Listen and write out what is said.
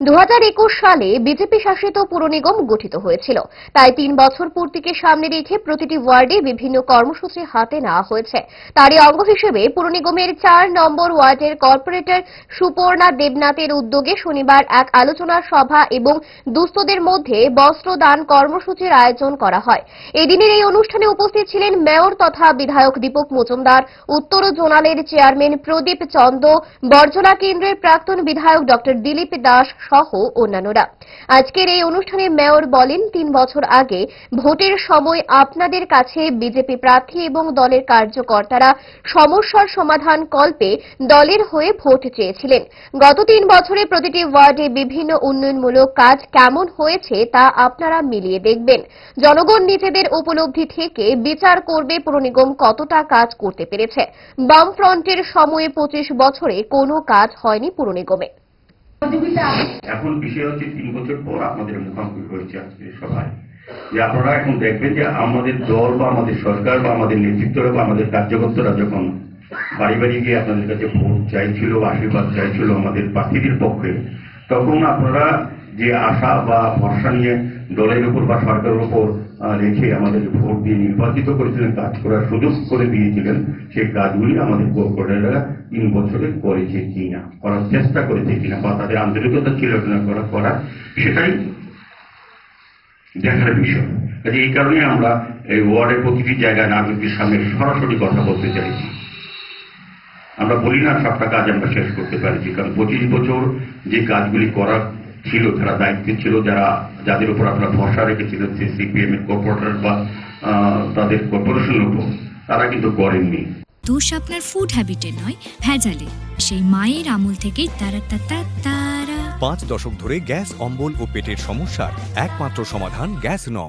দু হাজার একুশ সালে বিজেপি শাসিত পুর নিগম গঠিত হয়েছিল। তাই তিন বছর পূর্তিকে সামনে রেখে প্রতিটি ওয়ার্ডে বিভিন্ন কর্মসূচি হাতে নেওয়া হয়েছে। তারই অঙ্গ হিসেবে পুর নিগমের চার নম্বর ওয়ার্ডের কর্পোরেটর সুপর্ণা দেবনাথের উদ্যোগে শনিবার এক আলোচনা সভা এবং দুস্থদের মধ্যে বস্ত্র দান কর্মসূচির আয়োজন করা হয়। এদিনের এই অনুষ্ঠানে উপস্থিত ছিলেন মেয়র তথা বিধায়ক দীপক মজুমদার, উত্তর জোনালের চেয়ারম্যান প্রদীপ চন্দ, বর্জনা কেন্দ্রের প্রাক্তন বিধায়ক ডক্টর দিলীপ দাস সহ অন্যান্যরা। আজকের এই অনুষ্ঠানে মেয়র বলেন, তিন বছর আগে ভোটের সময় আপনাদের কাছে বিজেপি প্রার্থী এবং দলের কার্যকর্তারা সমস্যার সমাধান কল্পে দলের হয়ে ভোট চেয়েছিলেন। গত তিন বছরে প্রতিটি ওয়ার্ডে বিভিন্ন উন্নয়নমূলক কাজ কেমন হয়েছে তা আপনারা মিলিয়ে দেখবেন। জনগণ নিজেদের উপলব্ধি থেকে বিচার করবে পুর নিগম কতটা কাজ করতে পেরেছে। বামফ্রন্টের সময়ে পঁচিশ বছরে কোনো কাজ হয়নি পুর নিগমে এখন বিষয় হচ্ছে তিন বছর পর আপনাদের মুখোমুখি হয়েছে আজকে সভায় যে আপনারা এখন দেখবেন যে আমাদের দল বা আমাদের সরকার বা আমাদের নেতৃত্বরা বা আমাদের কার্যকর্তারা যখন বাড়ি বাড়ি গিয়ে আপনাদের কাছে ভোট চাইছিল, আশীর্বাদ চাইছিল আমাদের প্রার্থীদের পক্ষে, তখন আপনারা যে আশা বা ভরসা নিয়ে দলের উপর বা সরকারের উপর রেখে আমাদের ভোট দিয়ে নির্বাচিত করেছিলেন, কাজ করার সুযোগ করে দিয়েছিলেন, সেই কাজগুলি আমাদের কর্পোরেটররা তিন বছরে করেছে কিনা করার চেষ্টা করেছে কিনা বা তাদের আন্তরিকতা ছিল কিনা করা করা, সেটাই দেখার বিষয়। কাজে এই কারণে আমরা এই ওয়ার্ডের প্রতিটি জায়গায় নাগরিকদের সামনে সরাসরি কথা বলতে চাইছি। আমরা বলি না সবটা কাজ আমরা শেষ করতে পারছি, কারণ পঁচিশ বছর যে কাজগুলি করা ছিল যারা দায়িত্বে ছিল যারা যাদের উপর আপনারা ভরসা রেখেছিলেন যে সিপিএম এর কর্পোরেটর বা আহ, তাদের কর্পোরেশনের উপর তারা কিন্তু করেননি। দোষ আপনার ফুড হ্যাবিটে নয় ভেজালে। সেই মায়ের আমল থেকে তারা তা তা তারা। পাঁচ দশক ধরে গ্যাস অম্বল ও পেটের সমস্যার একমাত্র সমাধান গ্যাস নল।